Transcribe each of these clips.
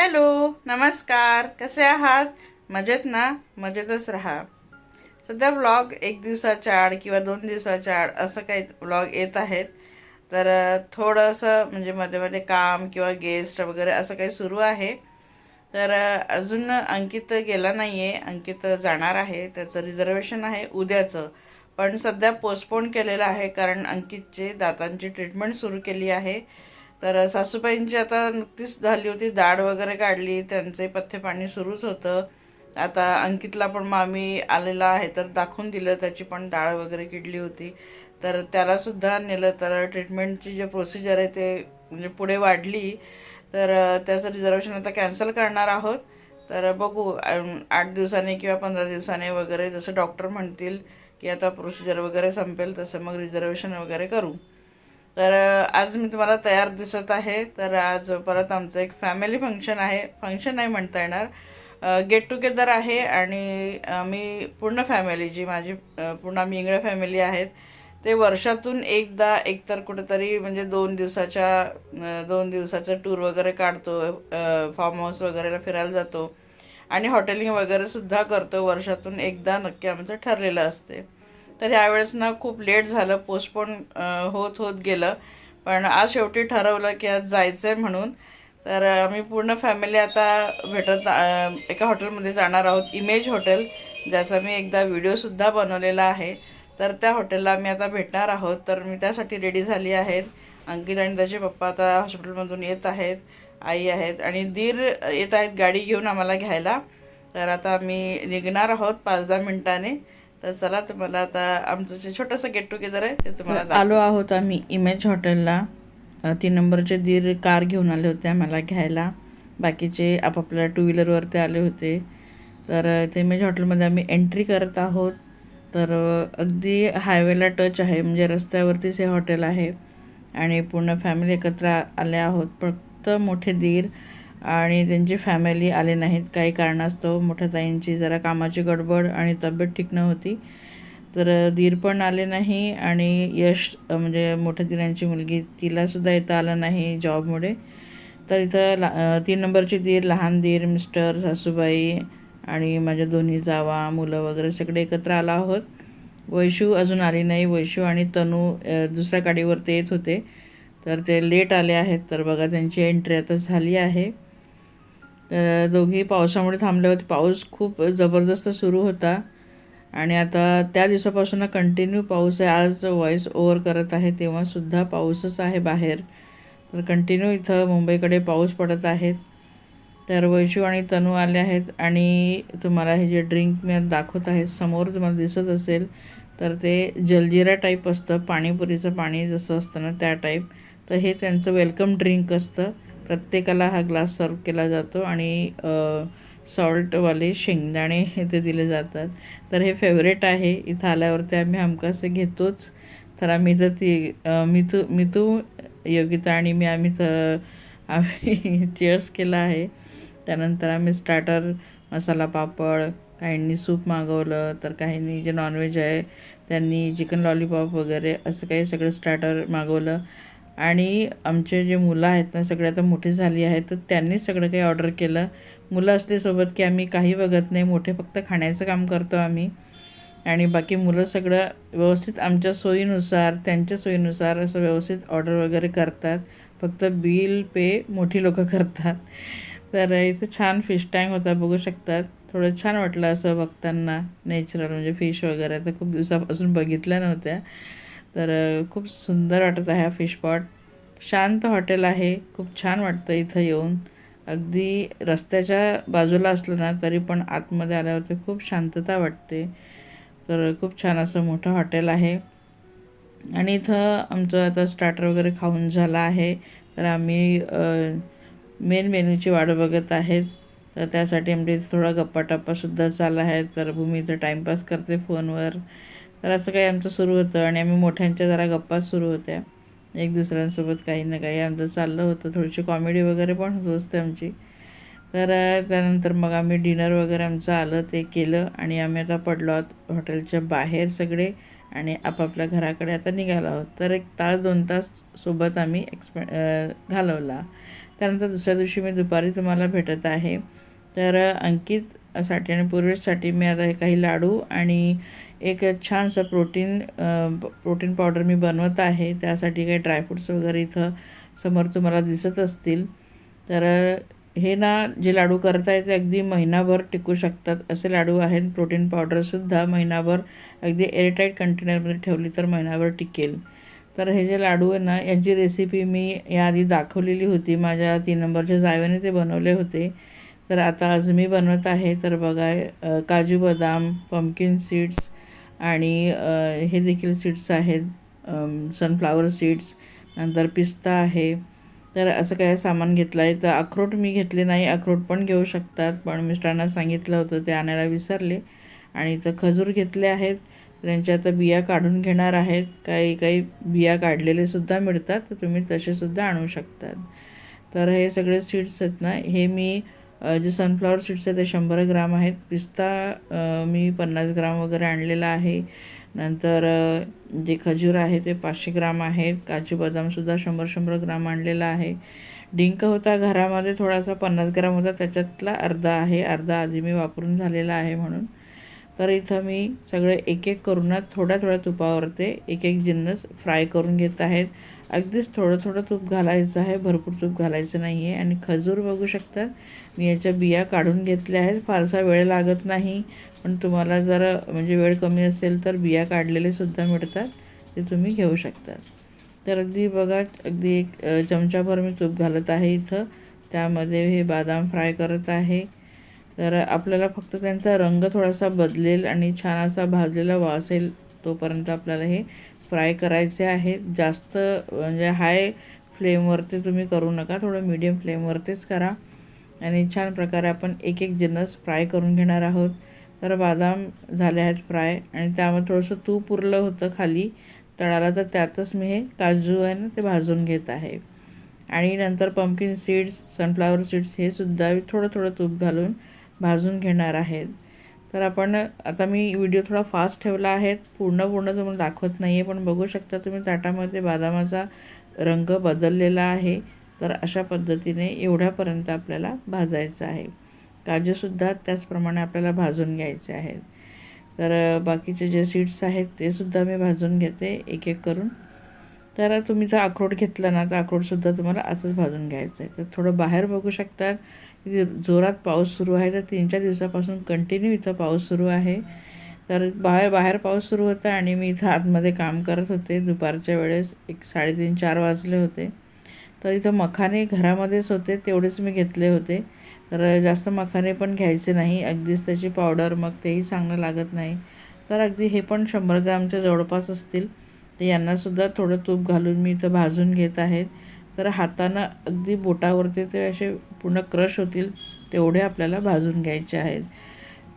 Hello नमस्कार. कसे आहात? मजेत ना? मजेतच राहा. सध्या व्लॉग एक दिवसाच्या आड किंवा दोन दिवसाच्या आड असं काही व्लॉग येत आहेत. तर थोडंसं म्हणजे मध्ये मध्ये काम किंवा गेस्ट वगैरे असं काही सुरू आहे. तर अजून अंकित गेला नाही आहे अंकित जाणार आहे. त्याचं रिझर्वेशन आहे उद्याचं. पण सध्या पोस्टपोन केलेलं आहे कारण अंकितचे दातांची ट्रीटमेंट सुरू केली आहे. तर सासूबाईंची आता नुकतीच झाली होती दाढ वगैरे काढली त्यांचे पथ्य पाणी सुरूच होतं. आता अंकितला पण मामी आलेला आहे तर दाखवून दिलं त्याची पण डाळ वगैरे किडली होती. तर त्यालासुद्धा नेलं तर ट्रीटमेंटची जे प्रोसिजर आहे ते म्हणजे पुढे वाढली. तर त्याचं रिझर्वेशन आता कॅन्सल करणार आहोत. तर बघू आठ दिवसाने किंवा पंधरा दिवसांनी वगैरे जसं डॉक्टर म्हणतील की आता प्रोसिजर वगैरे संपेल तसं मग रिझर्वेशन वगैरे करू. तर आज मी तुम्हाला तयार दिसत आहे. तर आज परत आमचं एक फॅमिली फंक्शन आहे. फंक्शन नाही म्हणता येणार. गेट टुगेदर आहे आणि आम्ही पूर्ण फॅमिली जी माझी पूर्ण आम्ही इंगळ्या फॅमिली आहेत ते वर्षातून एकदा एकतर कुठेतरी म्हणजे दोन दिवसाच्या दोन दिवसाचा टूर वगैरे काढतो फार्म हाऊस वगैरेला फिरायला जातो. आणि हॉटेलिंग वगैरेसुद्धा करतो. वर्षातून एकदा नक्की आमचं ठरलेलं असते. तर ह्यावेळेस ना खूप लेट झालं पोस्टपोन होत होत गेलं. पण आज शेवटी ठरवलं की आज जायचं आहे म्हणून. तर आम्ही पूर्ण फॅमिली आता भेटत एका हॉटेलमध्ये जाणार आहोत इमेज हॉटेल ज्याचा मी एकदा व्हिडिओसुद्धा बनवलेला आहे. तर त्या हॉटेलला आम्ही आता भेटणार आहोत. तर मी त्यासाठी रेडी झाली आहेत अंकित आणि त्याचे पप्पा आता हॉस्पिटलमधून येत आहेत आई आहेत आणि दीर येत आहेत गाडी घेऊन आम्हाला घ्यायला. तर आता आम्ही निघणार आहोत पाच दहा मिनिटाने. तर चला तुम्हाला आता आमचं जे छोटंसं गेट टुगेदर आहे ते तुम्हाला आलो आहोत आम्ही इमेज हॉटेलला तीन नंबरचे दीर कार घेऊन आले होते आम्हाला घ्यायला. बाकीचे आपापल्या टू व्हीलरवरती आले होते. तर ते इमेज हॉटेलमध्ये आम्ही एंट्री करत आहोत. तर अगदी हायवेला टच आहे म्हणजे रस्त्यावरतीच हे हॉटेल आहे. आणि पूर्ण फॅमिली एकत्र आले आहोत. फक्त मोठे दीर. आणि त्यांची फॅमिली आले नाहीत. काही कारणास्तव मोठ्या ताईंची जरा कामाची गडबड आणि तब्येत ठीक नव्हती. तर धीर दीर पण आले नाही आणि यश म्हणजे मोठ्या दिरांची मुलगी तिलासुद्धा येता आलं नाही जॉबमुळे. तर इथं ला तीन नंबरची दीर लहान दीर मिस्टर सासूबाई आणि माझ्या दोन्ही जावा मुलं वगैरे सगळे एकत्र आला आहोत. वैशू अजून आली नाही. वैशू आणि तनू दुसऱ्या गाडीवर ते येत होते. तर ते लेट आले आहेत. तर बघा त्यांची एंट्री आता झाली आहे. तर दोघी पावसामुळे थांबले होते पाऊस खूप जबरदस्त सुरू होता. आणि आता त्या दिवसापासून कंटिन्यू पाऊस आहे. आज व्हॉईस ओव्हर करत आहे. तेव्हासुद्धा पाऊसच आहे बाहेर. तर कंटिन्यू इथं मुंबईकडे पाऊस पडत आहेत. तर वैशू आणि तनू आले आहेत. आणि तुम्हाला हे जे ड्रिंक मी दाखवत आहे समोर तुम्हाला दिसत असेल तर ते जलजिरा टाईप असतं. पाणीपुरीचं पाणी जसं असतं ना त्या टाईप तर हे त्यांचं वेलकम ड्रिंक असतं. प्रत्येकाला हा ग्लास सर्व केला जातो आणि सॉल्टवाले शेंगदाणे हे ते दिले जातात. तर हे फेवरेट आहे. इथं आल्यावरती आम्ही हमखास घेतोच. तर आम्ही तर ती मितू मितू योगिता आणि मी आम्ही तर आम्ही चेअर्स केला आहे. त्यानंतर आम्ही स्टार्टर मसाला पापड काहींनी सूप मागवलं तर काहींनी जे नॉनव्हेज आहे त्यांनी चिकन लॉलीपॉप वगैरे असं काही सगळं स्टार्टर मागवलं. आणि आमचे जे मुलं आहेत ना सगळे आता मोठी झाली आहेत तर त्यांनी सगळं काही ऑर्डर केलं. मुलं असल्यासोबत की आम्ही काही बघत नाही मोठे फक्त खाण्याचं काम करतो आम्ही. आणि बाकी मुलं सगळं व्यवस्थित आमच्या सोयीनुसार त्यांच्या सोयीनुसार असं व्यवस्थित ऑर्डर वगैरे करतात. फक्त बिल पे मोठी लोकं करतात. तर इथं छान फिश टँक होता बघू शकतात. थोडं छान वाटलं असं बघताना. नॅचरल म्हणजे फिश वगैरे. तर खूप दिवसापासून बघितल्या नव्हत्या. तर खूप सुंदर वाटत आहे हा फिशपॉट शांत हॉटेल आहे खूप छान वाटतं इथं येऊन. अगदी रस्त्याच्या बाजूला असलं ना तरी पण आतमध्ये आल्यावरती खूप शांतता वाटते. तर खूप छान असं मोठं हॉटेल आहे. आणि इथं आमचं आता स्टार्टर वगैरे खाऊन झालं आहे. तर आम्ही मेन मेन्यूची वाट बघत आहेत. तर त्यासाठी आमच्या इथे थोडा गप्पाटप्पासुद्धा चालला आहे. तर भूमी इथं टाईमपास करते फोनवर तर असं काही आमचं सुरू होतं आणि आम्ही मोठ्यांच्या जरा गप्पा सुरू होत्या. एक दुसऱ्यांसोबत काही ना काही आमचं चाललं होतं. थोडीशी कॉमेडी वगैरे पण होत असते आमची. तर त्यानंतर मग आम्ही डिनर वगैरे आमचं आलं ते केलं आणि आम्ही आता पडलो आहोत हॉटेलच्या बाहेर सगळे आणि आपापल्या घराकडे आता निघालो आहोत. तर एक तास दोन तास सोबत आम्ही एक्सपे घालवला. त्यानंतर दुसऱ्या दिवशी मी दुपारी तुम्हाला भेटत आहे. तर अंकित साठी आणि पूर्वेशसाठी मी आता हे काही लाडू आणि एक छानसं प्रोटीन प्रोटीन पावडर मी बनवत आहे. त्यासाठी काही ड्रायफ्रूट्स वगैरे इथं समोर तुम्हाला दिसत असतील. तर हे ना जे लाडू करता ते अगदी महिनाभर टिकू शकतात. असे लाडू आहेत. प्रोटीन पावडरसुद्धा महिनाभर अगदी एअरटाईट कंटेनरमध्ये ठेवली तर महिनाभर टिकेल. तर हे जे लाडू आहे ना यांची रेसिपी मी याआधी दाखवलेली होती. माझ्या तीन नंबरच्या जावेने ते बनवले होते. तर आता आज मी बनवत आहे. तर बघा काजू बदाम पम्किन सीड्स आणि हे देखील सीड्स आहेत. सनफ्लावर सीड्स नंतर पिस्ता आहे. तर असं काय सामान घेतलं आहे तर अक्रोट मी घेतले नाही. अक्रोट पण घेऊ शकतात. पण मिस्टरांना सांगितलं होतं. ते आणायला विसरले. आणि तर खजूर घेतले आहेत. त्यांच्या आता बिया काढून घेणार आहेत. काही काही बिया काढलेले सुद्धा मिळतात. तर तुम्ही तसेसुद्धा आणू शकतात. तर हे सगळे सीड्स आहेत ना हे मी जे सनफ्लॉवर सीड्स आहेत ते शंभर ग्राम आहेत. पिस्ता मी पन्नास ग्राम वगैरे आणलेला आहे. नंतर जे खजूर आहे ते पाचशे ग्राम आहेत. काजू बदामसुद्धा शंभर शंभर ग्राम आणलेला आहे. डिंक होता घरामध्ये थोडासा पन्नास ग्राम होता. त्याच्यातला अर्धा आहे. अर्धा आधी मी वापरून झालेला आहे म्हणून. तर इथं मी सगळे एक एक करूनच थोड्या थोड्या तुपावरते एक एक जिन्नस फ्राय करून घेत आहेत. अगदीच थोडं थोडं तूप घालायचं आहे भरपूर तूप घालायचं नाही आहे आणि खजूर बघू शकतात मी याच्या बिया काढून घेतल्या आहेत. फारसा वेळ लागत नाही पण तुम्हाला जर म्हणजे वेळ कमी असेल तर बिया काढलेले सुद्धा मिळतात ते तुम्ही घेऊ शकता. तर अगदी बघा अगदी एक चमचाभर मी तूप घालत आहे इथं. त्यामध्ये हे बदाम फ्राय करत आहे. तर आपल्याला फक्त त्यांचा रंग थोडासा बदलेल आणि छान असा भाजलेला वासेल तोपर्यंत आपल्याला हे फ्राय करायचे आहेत. जास्त म्हणजे हाय फ्लेमवरती तुम्ही करू नका. थोडं मीडियम फ्लेमवरतीच करा. आणि छान प्रकारे आपण एक एक जिन्नस फ्राय करून घेणार आहोत. तर बदाम झाले आहेत फ्राय आणि त्यामध्ये थोडंसं तूप उरलं होतं खाली. तळाला तर त्यातच मी हे काजू आहे ना ते भाजून घेत आहे. आणि नंतर पम्पकिन सीड्स सनफ्लावर सीड्स हे सुद्धा थोडं थोडं तूप घालून भाजून घेणार आहेत तर आपण आता मी व्हिडिओ थोडा फास्ट ठेवला आहे. पूर्ण पूर्ण तुम्हाला दाखवत नाही आहे पण बघू शकता तुम्ही ताटामध्ये बदामाचा रंग बदललेला आहे. तर अशा पद्धतीने एवढ्यापर्यंत आपल्याला भाजायचं आहे. काजूसुद्धा त्याचप्रमाणे आपल्याला भाजून घ्यायचे आहेत. तर बाकीचे जे सीड्स आहेत ते सुद्धा मी भाजून घेते एक एक करून. तर तुम्ही जर अक्रोड घेतला ना तर अक्रोडसुद्धा तुम्हाला असंच भाजून घ्यायचं आहे. तर थोडं बाहेर बघू शकतात. जोरात पाऊस सुरू आहे तर तीन चार दिवसापासून कंटिन्यू इथं पाऊस सुरू आहे. तर बाहेर बाहेर पाऊस सुरू होता आणि मी इथं आतमध्ये काम करत होते. दुपारच्या वेळेस एक साडेतीन चार वाजले होते. तर इथं मखाने घरामध्येच होते तेवढेच मी घेतले होते. तर जास्त मखाने पण घ्यायचे नाही. अगदीच त्याची पावडर मग तेही चांगलं लागत नाही. तर अगदी हे पण शंभर ग्रामच्या जवळपास असतील. तर यांनासुद्धा थोडं तूप घालून मी इथं भाजून घेत आहे. तर हातानं अगदी बोटावरती ते असे पूर्ण क्रश होतील तेवढे आपल्याला भाजून घ्यायचे आहेत.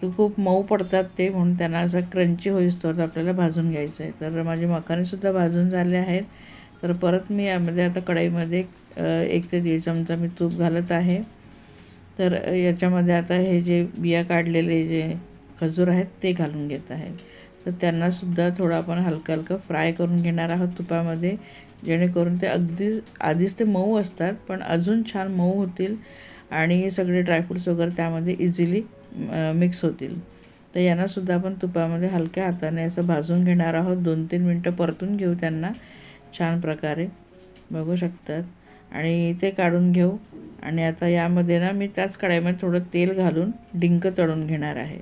की खूप मऊ पडतात ते म्हणून त्यांना असं क्रंची होईस्तोवर आपल्याला भाजून घ्यायचं आहे तर माझे मखानेसुद्धा भाजून झाले आहेत. तर परत मी यामध्ये आता कढईमध्ये एक ते दीड चमचा मी तूप घालत आहे. तर याच्यामध्ये आता हे जे बिया काढलेले जे खजूर आहेत ते घालून घेत आहेत तर त्यांनासुद्धा थोडं आपण हलकं हलकं फ्राय करून घेणार आहोत तुपामध्ये. जेणेकरून ते अगदी आधीच ते मऊ असतात पण अजून छान मऊ होतील आणि सगळे ड्रायफ्रूट्स वगैरे त्यामध्ये इझिली मिक्स होतील. तर यांनासुद्धा आपण तुपामध्ये हलक्या हाताने असं भाजून घेणार आहोत. दोन तीन मिनटं परतून घेऊ त्यांना. छान प्रकारे. बघू शकतात. आणि ते काढून घेऊ. आणि आता यामध्ये ना मी त्याच कढाईमध्ये थोडं तेल घालून डिंक तळून घेणार आहे.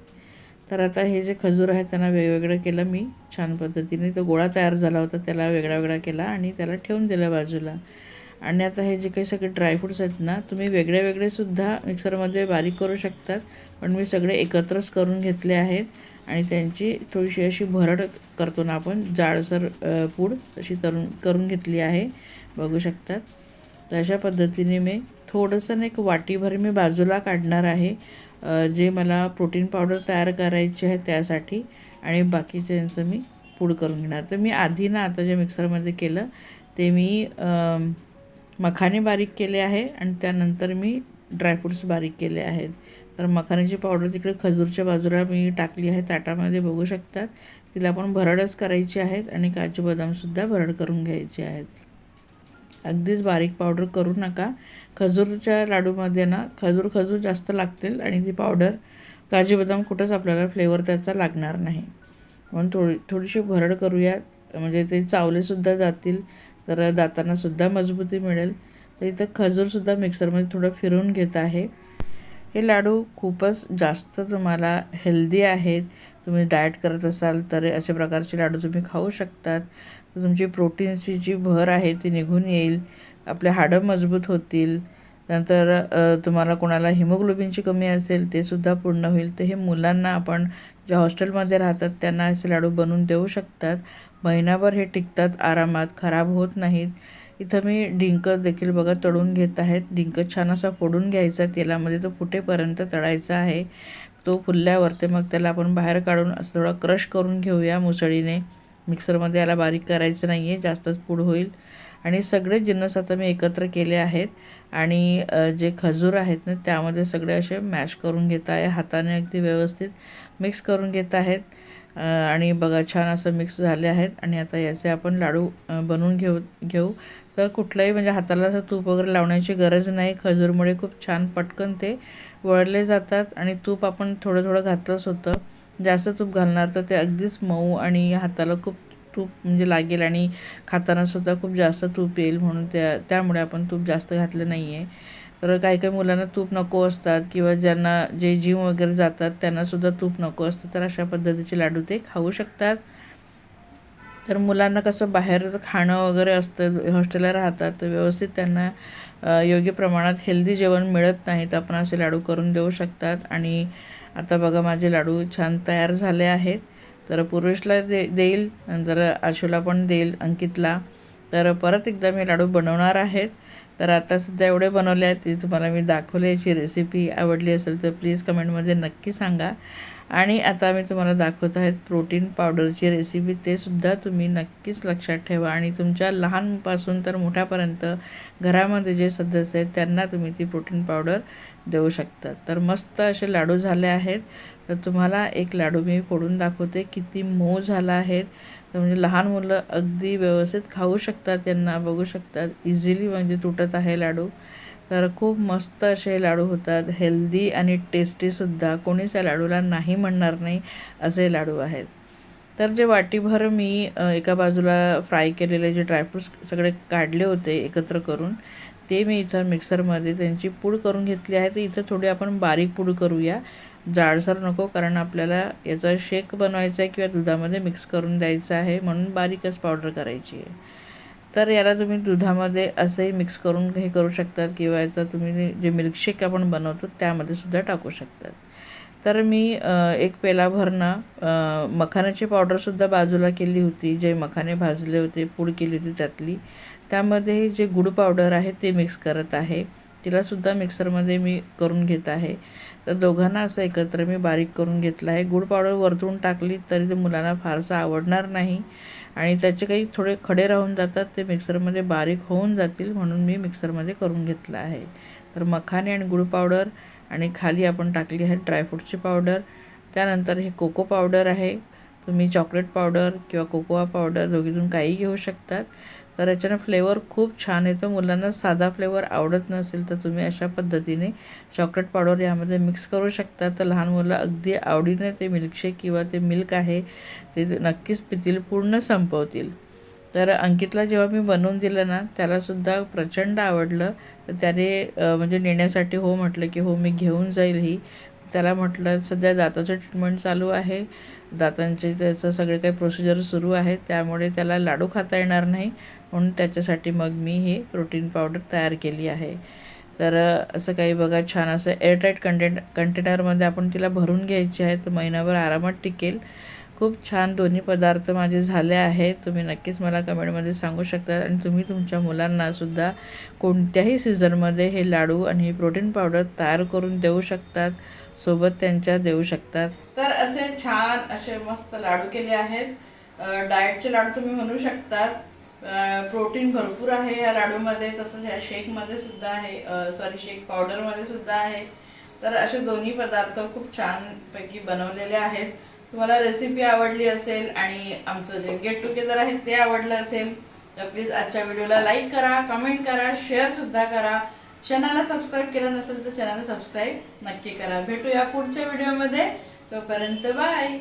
तर आता हे जे खजूर आहे त्यांना वेगवेगळं केलं मी छान पद्धतीने. तो गोळा तयार झाला होता त्याला वेगळा वेगळा केला आणि त्याला ठेवून दिलं बाजूला. आणि आता हे जे काही सगळे ड्रायफ्रूट्स आहेत ना तुम्ही वेगळे वेगळेसुद्धा मिक्सरमध्ये बारीक करू शकतात पण मी सगळे एकत्रच करून घेतले आहेत आणि त्यांची थोडीशी अशी भरड करतो ना आपण जाडसर पूड तशी तरून करून घेतली आहे बघू शकतात. तर अशा पद्धतीने मी थोडंसं एक वाटीभर मी बाजूला काढणार आहे. जे मला प्रोटीन पावडर तयार करायची आहे त्यासाठी आणि बाकीच्यांचं मी पूड करून घेणार. तर मी आधी ना आता जे मिक्सरमध्ये केलं ते मी मखाने बारीक केले आहे आणि त्यानंतर मी ड्रायफ्रूट्स बारीक केले आहेत. तर मखाण्याची पावडर तिकडे खजूरच्या बाजूला मी टाकली आहे ताटामध्ये बघू शकतात. तिला पण भरडच करायची आहेत आणि काजू बदामसुद्धा भरड करून घ्यायचे आहेत. अगदीच बारीक पावडर करू नका. खजूरच्या लाडूमध्ये ना खजूर खजूर जास्त लागतील आणि ती पावडर काजू बदाम कुठंच आपल्याला फ्लेवर त्याचा लागणार नाही. म्हणून थोडी थोडीशी भरड करूया. म्हणजे ते चावलेसुद्धा जातील तर दातांनासुद्धा मजबूती मिळेल. तर इथं खजूरसुद्धा मिक्सरमध्ये थोडं फिरून घेत आहे. हे लाडू खूपच जास्त तुम्हाला हेल्दी आहेत. तुम्ही डाएट करत असाल तर अशा प्रकारचे लाडू तुम्ही खाऊ शकतात. तुमची प्रोटीन्सची जी भर आहे ती निघून येईल. आपले हाडं मजबूत होतील. नंतर तुम्हाला कोणाला हिमोग्लोबिनची कमी असेल ते सुद्धा पूर्ण होईल. तर हे मुलांना आपण ज्या हॉस्टेलमध्ये राहतात त्यांना असे लाडू बनवून देऊ शकतात. महिनाभर हे टिकतात आरामात खराब होत नाहीत. इथं मी डिंक देखील बघा तळून घेत आहेत. डिंक छान असा फोडून घ्यायचा तेलामध्ये. तो फुटेपर्यंत तळायचा आहे तो फुलल्यावरती मग त्याला आपण बाहेर काढून असं थोडा क्रश करून घेऊया मुसळीने. मिक्सरमध्ये याला बारीक करायचं नाही आहे जास्तच पूड होईल. आणि सगळे जिन्नस आता मी एकत्र केले आहेत. आणि जे खजूर आहेत ना त्यामध्ये सगळे असे मॅश करून घेत आहे. हाताने अगदी व्यवस्थित मिक्स करून घेत आहेत. आणि बघा छान असं मिक्स झाले आहेत. आणि आता याचे आपण लाडू बनवून घेऊ घेऊ. तर कुठलंही म्हणजे हाताला असं तूप वगैरे लावण्याची गरज नाही. खजूरमुळे खूप छान पटकन ते वळले जातात. आणि तूप आपण थोडं थोडं घातलंच होतं. जास्त तूप घालणार तर ते अगदीच मऊ आणि हाताला खूप तूप म्हणजे लागेल. आणि खातानासुद्धा खूप जास्त तूप येईल म्हणून त्या त्यामुळे आपण तूप जास्त घातलं नाही आहे तर काही काही मुलांना तूप नको असतात किंवा ज्यांना जे जिम वगैरे जातात त्यांनासुद्धा तूप नको असतं. तर अशा पद्धतीचे लाडू ते खाऊ शकतात. तर मुलांना कसं बाहेरचं खाणं वगैरे असतं हॉस्टेलला राहतात तर व्यवस्थित त्यांना योग्य प्रमाणात हेल्दी जेवण मिळत नाही तर आपण असे लाडू करून देऊ शकतात. आणि आता बघा माझे लाडू छान तयार झाले आहेत. तर पूर्वेशला दे देईल नंतर आशूला पण देईल अंकितला. तर परत एकदा मी लाडू बनवणार आहेत. तर आता सध्या एवढे बनवले आहेत ती तुम्हाला मी दाखवले याची रेसिपी आवडली असेल तर प्लीज कमेंटमध्ये नक्की सांगा. आणि आता मी तुम्हाला दाखवत आहेत प्रोटीन पावडरची रेसिपी. ते सुद्धा तुम्ही नक्कीच लक्षात ठेवा. आणि तुमच्या लहानपासून तर मोठ्यापर्यंत घरामध्ये जे सदस्य आहेत त्यांना तुम्ही ती प्रोटीन पावडर देऊ शकता. तर मस्त असे लाडू झाले आहेत. तर तुम्हाला एक लाडू मी फोडून दाखवते. किती मऊ झाला आहे. तर म्हणजे लहान मुलं अगदी व्यवस्थित खाऊ शकतात त्यांना बघू शकतात. इझिली म्हणजे तुटत आहे लाडू. तर खूप मस्त असे लाडू होतात. हेल्दी आणि टेस्टीसुद्धा कोणीच या लाडूला नाही म्हणणार नाही असे लाडू आहेत. तर जे वाटीभर मी एका बाजूला फ्राय केलेले जे ड्रायफ्रूट्स सगळे काढले होते एकत्र करून ते मी इथं मिक्सरमध्ये त्यांची पूड करून घेतली आहे. तर इथं थोडी आपण बारीक पूड करूया. जाडसर नको कारण आपल्याला याचा शेक बनवायचा आहे किंवा दुधामध्ये मिक्स करून द्यायचा आहे म्हणून बारीकच पावडर करायची आहे. तर याला तुम्ही दुधामध्ये असंही मिक्स करून हे करू शकतात किंवा याचा तुम्ही जे मिल्कशेक आपण बनवतो त्यामध्ये सुद्धा टाकू शकतात तर मी एक पेलाभर ना मखानाची पावडरसुद्धा बाजूला केली होती जे मखाने भाजले होते पूड केली होती त्यातली. त्यामध्ये जे गुड पावडर आहे ते मिक्स करत आहे. तिलासुद्धा मिक्सरमध्ये मी करून घेत आहे. तर दोघांना असं एकत्र मी बारीक करून घेतलं आहे. गुड पावडर वरतून टाकली तरी ते मुलांना फारसं आवडणार नाही. आणि त्याचे काही थोडे खडे राहून जातात ते मिक्सरमध्ये बारीक होऊन जातील म्हणून मी मिक्सरमध्ये करून घेतलं आहे. तर मखाने आणि गुळ पावडर आणि खाली आपण टाकली आहे ड्रायफ्रूटची पावडर. त्यानंतर हे कोको पावडर आहे. तुम्ही चॉकलेट पावडर किंवा कोकोआ पावडर दोघीतून काही घेऊ शकतात. तर याच्यानं फ्लेवर खूप छान येतो. मुलांना साधा फ्लेवर आवडत नसेल तर तुम्ही अशा पद्धतीने चॉकलेट पावडर यामध्ये मिक्स करू शकता. तर लहान मुलं अगदी आवडीने ते मिल्कशेक किंवा ते मिल्क आहे ते नक्कीच पितील पूर्ण संपवतील. तर अंकितला जेव्हा मी बनवून दिलं ना त्यालासुद्धा प्रचंड आवडलं. तर त्याने म्हणजे नेण्यासाठी हो म्हटलं की हो मी घेऊन जाईल ही. त्याला म्हटलं सध्या दाताचं ट्रीटमेंट चालू आहे. दातांचे त्याचं सगळे काही प्रोसिजर सुरू आहे त्यामुळे त्याला लाडू खाता येणार नाही. म्हणून त्याच्यासाठी मग मी ही प्रोटीन पावडर तयार केली आहे. तर असं काही बघा छान असं एअरटाईट कंटेंट कंटेनरमध्ये आपण तिला भरून घ्यायची आहे. तर महिनाभर आरामात टिकेल. खूप छान दोन्ही पदार्थ माझे झाले आहेत तुम्ही नक्कीच मला कमेंटमध्ये सांगू शकता. आणि तुम्ही तुमच्या मुलांनासुद्धा कोणत्याही सीझनमध्ये हे लाडू आणि ही प्रोटीन पावडर तयार करून देऊ शकतात. सोबत त्यांच्या देऊ शकतात. तर असे छान असे मस्त लाडू केले आहेत. डाएटचे लाडू तुम्ही म्हणू शकतात. प्रोटीन भरपूर आहे या लाडूमध्ये. तसंच या शेकमध्ये सुद्धा आहे. सॉरी शेक पावडरमध्ये सुद्धा आहे. तर असे दोन्ही पदार्थ खूप छानपैकी बनवलेले आहेत. तुम्हाला रेसिपी आवडली असेल आणि आमचं जे गेट टुगेदर आहे ते आवडलं असेल तर प्लीज आजच्या व्हिडिओला लाईक करा कमेंट करा शेअरसुद्धा करा. चॅनलला सबस्क्राईब केलं नसेल तर चॅनलला सबस्क्राईब नक्की करा. भेटूया पुढच्या व्हिडिओमध्ये. तोपर्यंत बाय.